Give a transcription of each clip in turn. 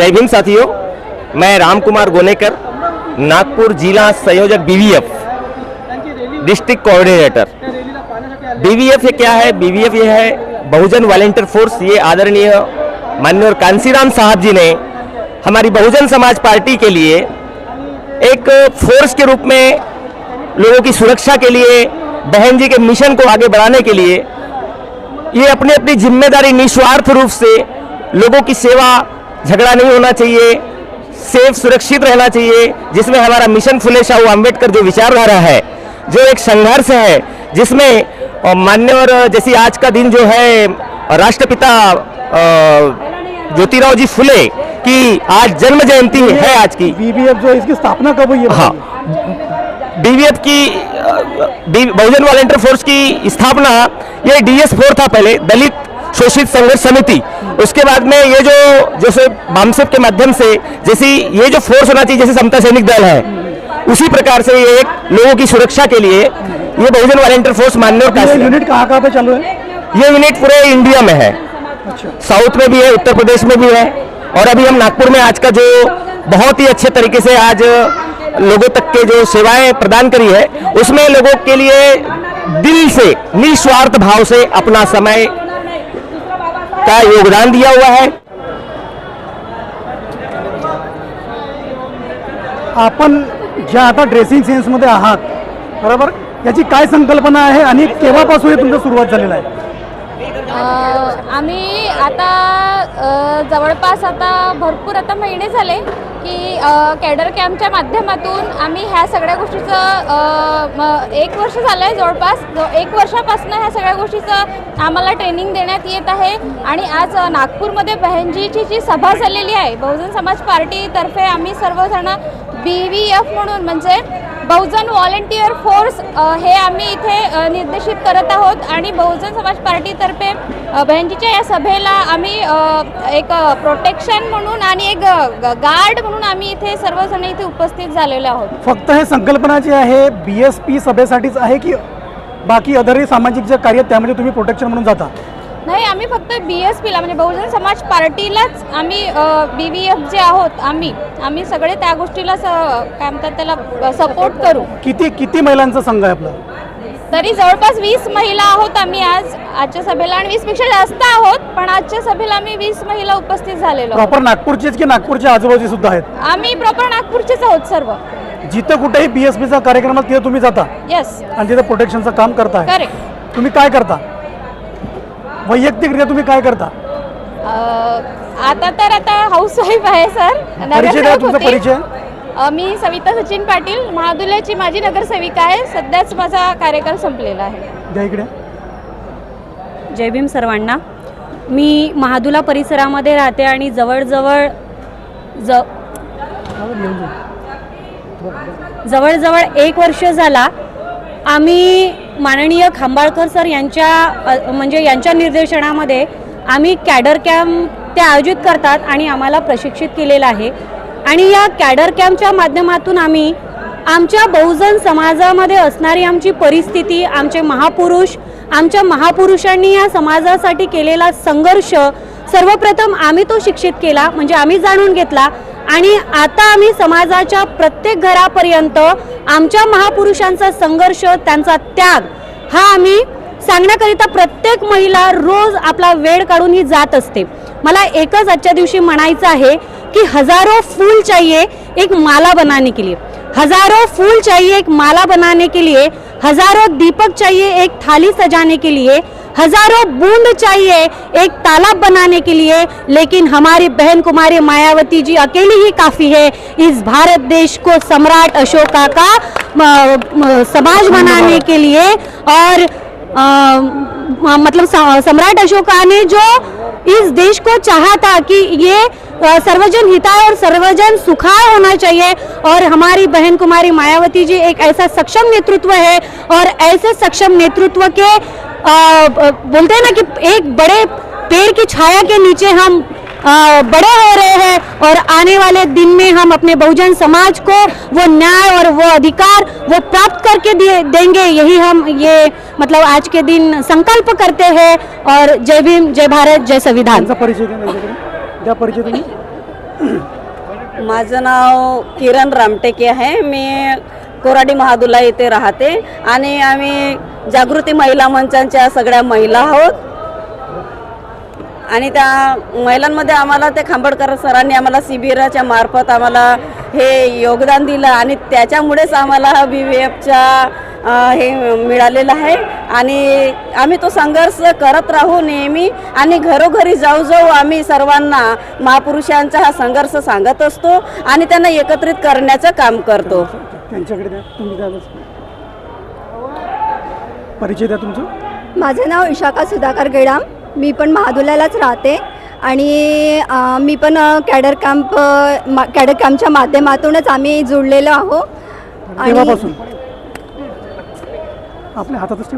जय भीम साथियों, मैं राम कुमार गोनेकर, नागपुर जिला संयोजक बीवीएफ डिस्ट्रिक्ट कोऑर्डिनेटर बीवीएफ ये क्या है? बीवीएफ ये है बहुजन वॉलेंटियर फोर्स ये आदरणीय मान्यवर कांसीराम साहब जी ने हमारी बहुजन समाज पार्टी के लिए एक फोर्स के रूप में लोगों की सुरक्षा के लिए, बहन जी के मिशन को आगे बढ़ाने के लिए, ये अपनी अपनी ज़िम्मेदारी निस्वार्थ रूप से लोगों की सेवा झगड़ा नहीं होना चाहिए। सेफ़ सुरक्षित रहना चाहिए जिसमें हमारा मिशन फुले शाहू अंबेडकर जो विचारधारा है जो एक संघर्ष है जिसमें मान्यवर जैसी आज का दिन जो है राष्ट्रपिता ज्योतिराव जी फुले की आज जन्म जयंती है आज की। बीबीएफ जो इसकी स्थापना कब हुई है? हाँ। बीवीएफ की बहुजन वॉलेंटियर फोर्स की स्थापना ये डीएस फोर था पहले दलित शोषित संघर्ष समिति। उसके बाद में ये जो जैसे बामसेप के माध्यम से जैसी ये जो फोर्स होना चाहिए जैसे समता सैनिक दल है उसी प्रकार से ये एक लोगों की सुरक्षा के लिए ये बहुजन वॉलेंटियर फोर्स मान्य और ये यूनिट कहाँ कहाँ पे चालू है? ये यूनिट पूरे इंडिया में है। अच्छा। साउथ में भी है उत्तर प्रदेश में भी है। और अभी हम नागपुर में आज का जो बहुत ही अच्छे तरीके से आज लोगों तक के जो सेवाएँ प्रदान करी है उसमें लोगों के लिए दिल से निस्वार्थ भाव से अपना समय का योगदान दिया हुआ है? आपण ज्या आता ड्रेसिंग सेन्समध्ये आहात बरोबर? याची काय संकल्पना आहे आणि केव्हापासून हे तुमचं सुरुवात झालेलं आहे? आम्ही आता जवळपास आता भरपूर आता महिने झाले की कॅडर कॅम्पच्या माध्यमातून आम्ही ह्या सगळ्या गोष्टीचं एक वर्ष झालं आहे जवळपास एक वर्षापासून ह्या सगळ्या गोष्टीचं आम्हाला ट्रेनिंग देण्यात येत आहे. आणि आज नागपूरमध्ये बहनजीची जी सभा झालेली आहे बहुजन समाज पार्टीतर्फे आम्ही सर्वजण बी व्ही एफ म्हणून म्हणजे बहुजन व्हॉलेंटियर फोर्स हे आम्ही इथे निर्देशित करत आहोत. आणि बहुजन समाज पार्टीतर्फे बहनजीच्या या सभेला आम्ही एक प्रोटेक्शन म्हणून आणि एक गार्ड म्हणून आम्ही इथे सर्वजण इथे उपस्थित झालेलो आहोत. फक्त हे संकल्पना जी आहे बी एस पी सभेसाठीच आहे की बाकी अदरही सामाजिक जे कार्य त्यामध्ये तुम्ही प्रोटेक्शन म्हणून जाता? आम्ही फक्त बी एस पीला म्हणजे बहुजन समाज पार्टीलाच आम्ही बी व्ही एफ जे आहोत आम्ही आम्ही सगळे त्या गोष्टीला स काय म्हणतात त्याला सपोर्ट करू. किती किती महिलांचा संघ आहे आपला? तरी जवळपास वीस महिला आहोत आम्ही आज. आजच्या सभेला आणि वीसपेक्षा जास्त आहोत पण आजच्या सभेला आम्ही वीस महिला उपस्थित झालेलो आहोत. प्रॉपर नागपूरचेच की नागपूरच्या आजूबाजू सुद्धा आहेत? आम्ही प्रॉपर नागपूरचेच आहोत सर्व. जिथं कुठेही बी एस पीचा कार्यक्रम आहे, तिथे तुम्ही जाता? येस आणि तिथे प्रोटेक्शनचं काम करताय? करेक्ट तुम्ही काय करता? वैयक्तिकरित्या तुम्ही काय करता? आता तर आता हाऊसवाईफ आहे सर परिचय द्या नगरसेवक तुमचा होती. परिचय. अ, मी सविता सचिन पाटील. महादुल्याची माझी नगरसेविका आहे. सध्याच माझा कार्यकाल संपलेला आहे. द्या इकडे. जय भीम सर्वांना. मी महादुला परिसरामध्ये राहते आणि जवळजवळ ज जवळजवळ एक वर्ष झाला आम्ही माननीय खांबाळकर सर यांच्या म्हणजे यांच्या निर्देशनामध्ये आम्ही कॅडर कॅम्प ते आयोजित करतात आणि आम्हाला प्रशिक्षित केलेलं आहे. आणि या कॅडर कॅम्पच्या माध्यमातून आम्ही आमच्या बहुजन समाजामध्ये असणारी आमची परिस्थिती आमचे महापुरुष आमच्या महापुरुषांनी या समाजासाठी केलेला संघर्ष सर्वप्रथम आम्ही तो शिक्षित केला म्हणजे आम्ही जाणून घेतला. आणि आता आम्ही समाजाच्या प्रत्येक घरापर्यंत आमच्या महापुरुषांचा संघर्ष त्यांचा त्याग हा आम्ही सांगण्याकरिता प्रत्येक महिला रोज आपला वेळ काढून ही जात असते. मला एकच आजच्या दिवशी म्हणायचं आहे कि हजारों फूल चाहिए एक माला बनाने के लिए. हजारों फूल चाहिए एक माला बनाने के लिए. हजारों दीपक चाहिए एक थाली सजाने के लिए. हज़ारों बूंद चाहिए एक तालाब बनाने के लिए लेकिन हमारी बहन कुमारी मायावती जी अकेली ही काफ़ी है। इस भारत देश को सम्राट अशोका का समाज बनाने के लिए और म- मतलब सम्राट अशोका ने जो इस देश को चाहा था कि ये सर्वजन हिताय और सर्वजन सुखाय होना चाहिए और हमारी बहन कुमारी मायावती जी एक ऐसा सक्षम नेतृत्व है और ऐसे सक्षम नेतृत्व के अ, ब- बोलते हैं ना कि एक बड़े पेड़ की छाया के नीचे हम अ, बड़े हो रहे हैं और आने वाले दिन में हम अपने बहुजन समाज को वो न्याय और वो अधिकार वो प्राप्त करके दिए देंगे। यही हम ये मतलब आज के दिन संकल्प करते हैं और जय भीम जय भारत जय संविधान। माझं नाव किरण रामटेके आहे. मी कोराडी महादुला येथे राहते. आणि आम्ही जागृती महिला मंचांच्या सगळ्या महिला आहोत. आणि त्या महिलांमध्ये आम्हाला ते खांबडकर सरांनी आम्हाला शिबिराच्या मार्फत आम्हाला हे योगदान दिलं आणि त्याच्यामुळेच आम्हाला बी व्ही एफच्या हे मिळालेलं आहे. आणि आम्ही तो संघर्ष करत राहू नेहमी आणि घरोघरी जाऊ जाऊ आम्ही सर्वांना महापुरुषांचा हा संघर्ष सांगत असतो आणि त्यांना एकत्रित करण्याचं काम करतो. त्यांच्याकडे द्या. तुम्ही द्या बस. परिचय द्या तुमचं. माझं नाव इशाका सुधाकर गेडाम. मी पण महादुल्यालाच राहते. आणि मी पण कॅडर कॅम्प मा- कॅडर कॅम्पच्या माध्यमातूनच आम्ही जुळलेलो आहो तेव्हापासून? आपल्या हातातच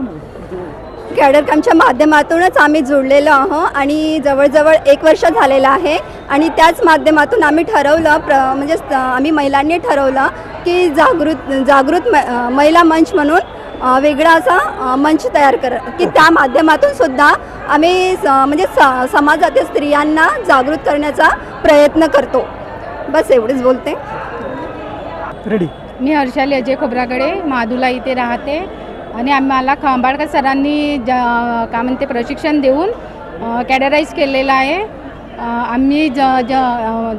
कॅडर कॅम्पच्या माध्यमातूनच आम्ही जुळलेलो आहो आणि जवळजवळ एक वर्ष झालेलं आहे. आणि त्याच माध्यमातून आम्ही ठरवलं प्र म्हणजे आम्ही महिलांनी ठरवलं की जागृत जागृत महिला मंच म्हणून वेगळा असा मंच तयार कर की त्या माध्यमातून सुद्धा आम्ही स- म्हणजे स समाजातील स्त्रियांना जागृत करण्याचा प्रयत्न करतो. बस एवढेच बोलते. रेडी मी हर्षाली अजय खोबराकडे माधुला इथे राहते. आणि आम्हाला खांबाळकर सरांनी जा काय म्हणते प्रशिक्षण देऊन कॅडराईज केलेलं आहे. आम्ही ज ज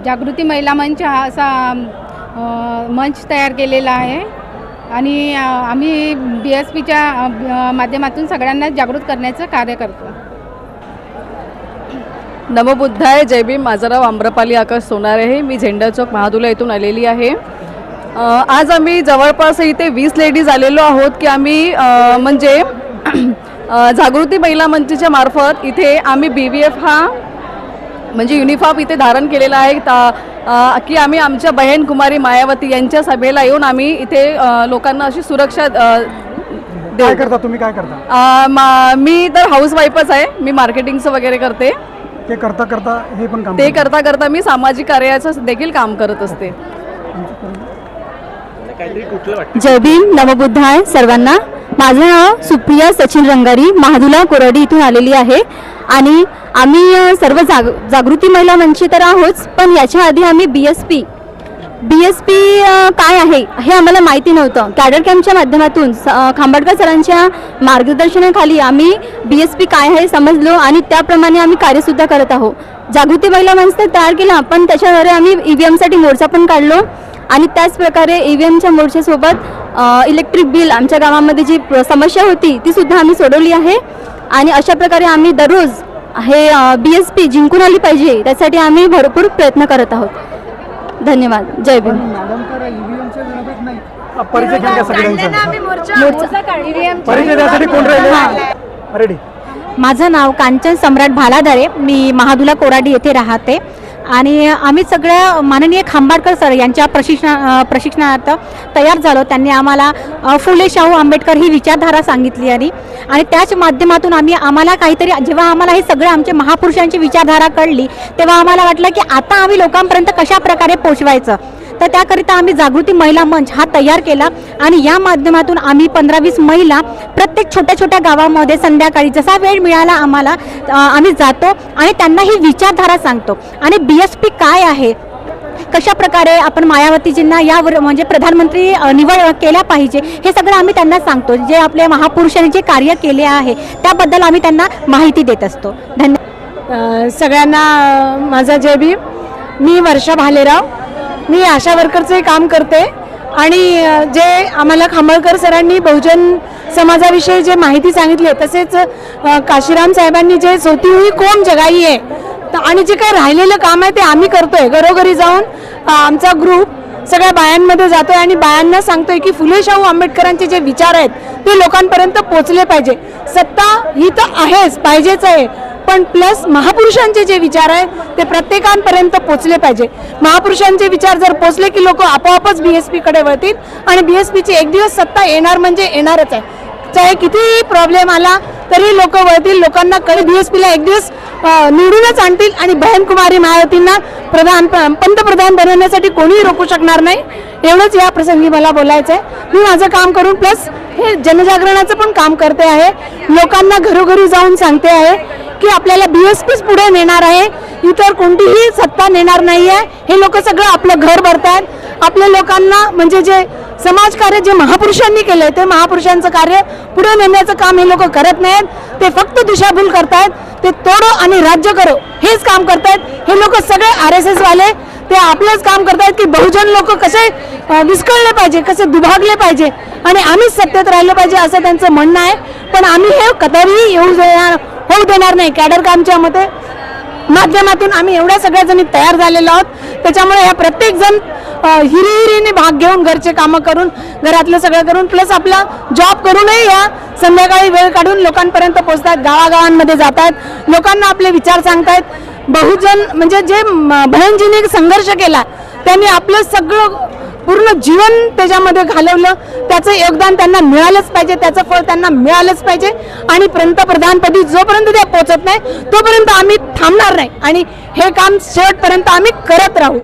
जागृती महिला मंच हा असा मंच तयार केलेला आहे. आणि आम्ही बी एस पीच्या माध्यमातून सगळ्यांना जागृत करण्याचं कार्य करतो नमबुद्धाय. जय भीम. माझं नाव आम्रपाली आकाश सोनार आहे. मी झेंडा चौक महादुला येथून आलेली आहे. आज आम्ही जवळपास इथे वीस लेडीज आलेलो आहोत की आम्ही म्हणजे जागृती महिला मंचच्या मार्फत इथे आम्ही बी व्ही एफ हा म्हणजे युनिफॉर्म इथे धारण केलेला आहे. की आम्ही आमच्या बहीण कुमारी मायावती यांच्या सभेला येऊन आम्ही इथे लोकांना अशी सुरक्षा काय करता तुम्ही? काय करता? मा- तर हाऊसवाईफच आहे. मी मार्केटिंगचं वगैरे करते. ते करता करता हे पण काम ते करता. करता करता मी सामाजिक कार्याचं देखील काम करत असते. जय भीम नवबुद्धाय सर्वांना. माझं नाव सुप्रिया सचिन रंगारी महादुला कोरडी इथून आलेली आहे. आणि आम्ही सर्व जाग जागृती महिला मंच तर आहोत पण याच्या आधी आम्ही B S P B S P काय आहे हे आम्हाला माहिती नव्हतं. कॅडर कॅम्पच्या माध्यमातून स- खांबाडकर सरांच्या मार्गदर्शनाखाली आम्ही बी एस पी काय आहे समजलो आणि त्याप्रमाणे आम्ही कार्यसुद्धा करत आहोत. जागृती महिला मंच तर तयार केला पण त्याच्याद्वारे आम्ही ई व्ही एमसाठी मोर्चा पण काढलो. आणि त्याच प्रकारे ई व्ही एमच्या मोर्चासोबत इलेक्ट्रिक बिल आमच्या गावामध्ये जी समस्या होती ती सुद्धा आम्ही सोडवली आहे. आणि अशा प्रकारे आम्ही दररोज हे बी एस पी जिंकून आली पाहिजे त्यासाठी आम्ही भरपूर प्रयत्न करत आहोत. धन्यवाद. जय भीम. राहिले रेडी माझं नाव कांचन सम्राट भालाधारे मी महादुला कोराडी येथे राहते. आणि आम्ही सगळ्या माननीय खांबाडकर सर यांच्या प्रशिक्षणा प्रशिक्षणार्थ तयार झालो. त्यांनी आम्हाला फुले शाहू आंबेडकर ही विचारधारा सांगितली आणि आणि त्याच माध्यमातून आम्ही आम्हाला काहीतरी जेव्हा आम्हाला हे सगळे आमच्या महापुरुषांची विचारधारा कळली तेव्हा आम्हाला वाटलं की आता आम्ही लोकांपर्यंत कशा प्रकारे पोचवायचं तर त्याकरिता आम्ही जागृती महिला मंच हा तयार केला. आणि या माध्यमातून आम्ही पंधरा वीस महिला प्रत्येक छोट्या छोट्या गावामध्ये संध्याकाळी जसा वेळ मिळाला आम्हाला आम्ही जातो आणि त्यांना ही विचारधारा सांगतो. आणि बी एस पी काय आहे? कशा प्रकारे आपण मायावतीजींना यावर म्हणजे प्रधानमंत्री निवड केल्या पाहिजे हे सगळं आम्ही त्यांना सांगतो. जे आपल्या महापुरुषांनी जे कार्य केले आहे त्याबद्दल आम्ही त्यांना माहिती देत असतो. धन्यवाद सगळ्यांना माझा जय भीम. मी वर्षा भालेराव. मी आशा वर्करचे काम करते. आणि जे आम्हाला खामळकर सरांनी बहुजन समाजाविषयी जे माहिती सांगितली आहे तसेच काशीराम साहेबांनी जे सोती हुई कोम जगाई आहे तर आणि जे काही राहिलेलं काम आहे ते आम्ही करतोय. घरोघरी जाऊन आमचा ग्रुप सगळ्या बायांमध्ये जातोय आणि बायांना सांगतोय की फुले शाहू आंबेडकरांचे जे विचार आहेत ते लोकांपर्यंत पोचले पाहिजे. सत्ता ही तर आहेच पाहिजेच आहे. पण प्लस महापुरुषांचे जे विचार आहे ते प्रत्येकांपर्यंत पोचले पाहिजे. महापुरुषांचे विचार जर पोचले की लोक आपोआपच बी एस पीकडे वळतील आणि बी एस पीची एक दिवस सत्ता येणार म्हणजे येणारच आहे. चाहे कितीही प्रॉब्लेम आला तरी लोक वळतील लोकांना कळे बी एस पीला एक दिवस निवडूनच आणतील आणि बहन कुमारी मायावतींना प्रधान पंतप्रधान बनवण्यासाठी कोणीही रोखू शकणार नाही. एवढंच या प्रसंगी मला बोलायचं आहे मी माझं काम करून प्लस हे जनजागरणाचं पण काम करते आहे. लोकांना घरोघरी जाऊन सांगते आहे. की आपल्याला बी एस पीच पुढे नेणार आहे. इतर कोणतीही सत्ता नेणार नाही आहे हे लोक सगळं आपलं घर भरतायत. आपल्या लोकांना म्हणजे जे समाजकार्य जे महापुरुषांनी केलंय ते महापुरुषांचं कार्य पुढे नेण्याचं काम हे लोक करत नाहीत ते फक्त दिशाभूल करतायत. ते तोडो आणि राज्य करो. हेच काम करतायत. हे लोक सगळे आर एस एसवाले ते आपलंच काम करतायत की बहुजन लोक कसे विस्कळले पाहिजे कसे दुभागले पाहिजे. आणि आम्हीच सत्तेत राहिलो पाहिजे असं त्यांचं म्हणणं आहे. पण आम्ही हे कधीही येऊ देणार होऊ देणार नाही. कॅडर कामच्या मते? माध्यमातून आम्ही एवढ्या सगळ्या जणी तयार झालेलो आहोत. त्याच्यामुळे ह्या प्रत्येक जण हिरिहिरीने भाग घेऊन घरचे कामं करून घरातलं सगळं करून प्लस आपला जॉब करूनही या संध्याकाळी वेळ काढून लोकांपर्यंत पोहोचतात गावागावांमध्ये जातात लोकांना आपले विचार सांगतायत. बहुजन म्हणजे जे बहनजीने संघर्ष केला त्यांनी आपलं सगळं पूर्ण जीवन त्याच्यामध्ये घालवलं. त्याचं योगदान त्यांना मिळालंच पाहिजे त्याचं फळ त्यांना मिळालंच पाहिजे. आणि पंतप्रधानपदी जोपर्यंत त्या पोहोचत नाही तोपर्यंत आम्ही थांबणार नाही. आणि हे काम शेवटपर्यंत आम्ही करत राहू.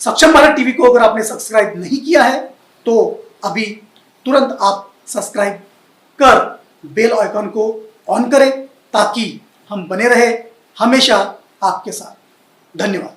सक्षम भारत टीवी को अगर आपने सब्सक्राइब नहीं किया है तो अभी तुरंत आप सब्सक्राइब कर बेल आइकन को ऑन करें ताकि हम बने रहे हमेशा आपके साथ। धन्यवाद।